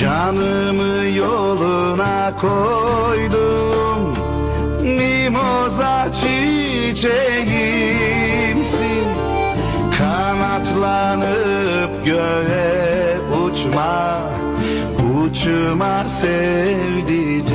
Canımı yoluna koydum. Mimoza çiçeğimsin. Kanatlanıp göğe uçma. Uçma sevdiceğim.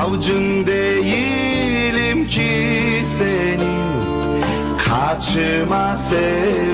Avcın değilim ki senin. Kaçma sevdiğim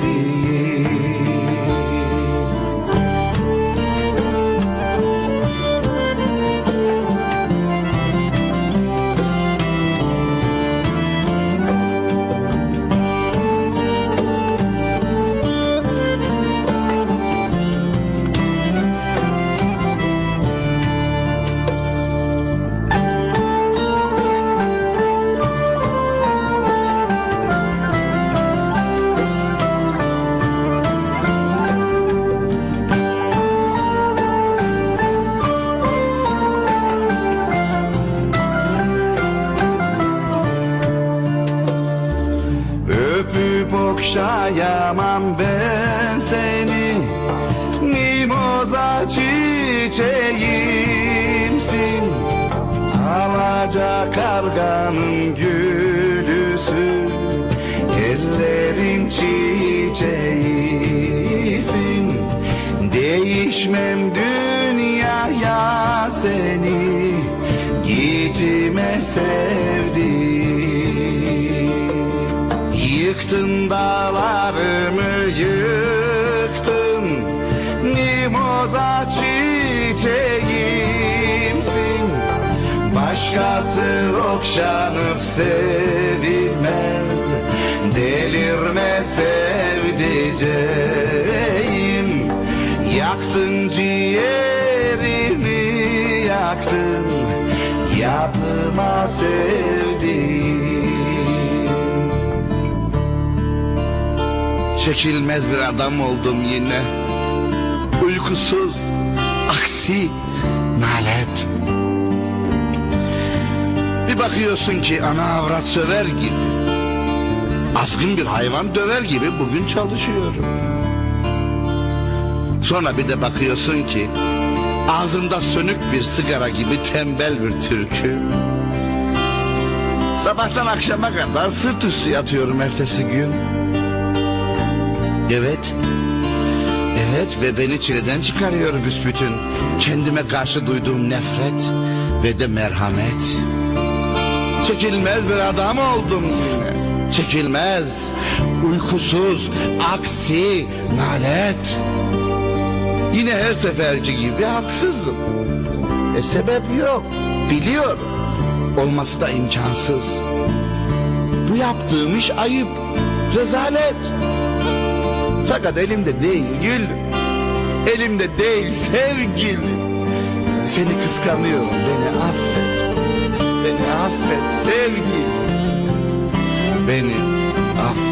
okşayamam ben seni Mimoza çiçeğimsin. Alaca karganın gülüsü Ellerin çiçeğisin. Değişmem dünyaya seni Gitme Mimoza çiçeğimsin. Başkası okşanıp sevilmez. Delirme sevdiceğim. Yaktın ciğerimi yaktın. Yapma sevdiğim. Çekilmez bir adam oldum yine Uykusuz. Aksi Nalet. Bir bakıyorsun ki ana avrat söver gibi Azgın bir hayvan döver gibi bugün çalışıyorum. Sonra bir de bakıyorsun ki Ağzımda sönük bir sigara gibi tembel bir türkü. Sabahtan akşama kadar sırt üstü yatıyorum ertesi gün. Evet. Evet ve beni çileden çıkarıyor büsbütün. Kendime karşı duyduğum nefret ve de merhamet. Çekilmez bir adam oldum yine. Çekilmez, uykusuz, aksi, nalet. Yine her seferki gibi haksızım. E sebep yok, biliyorum. Olması da imkansız. Bu yaptığım iş ayıp, rezalet. Fakat elimde değil gül. Elimde değil sevgili. Seni kıskanıyorum beni affet. Beni affet sevgili. Beni affet.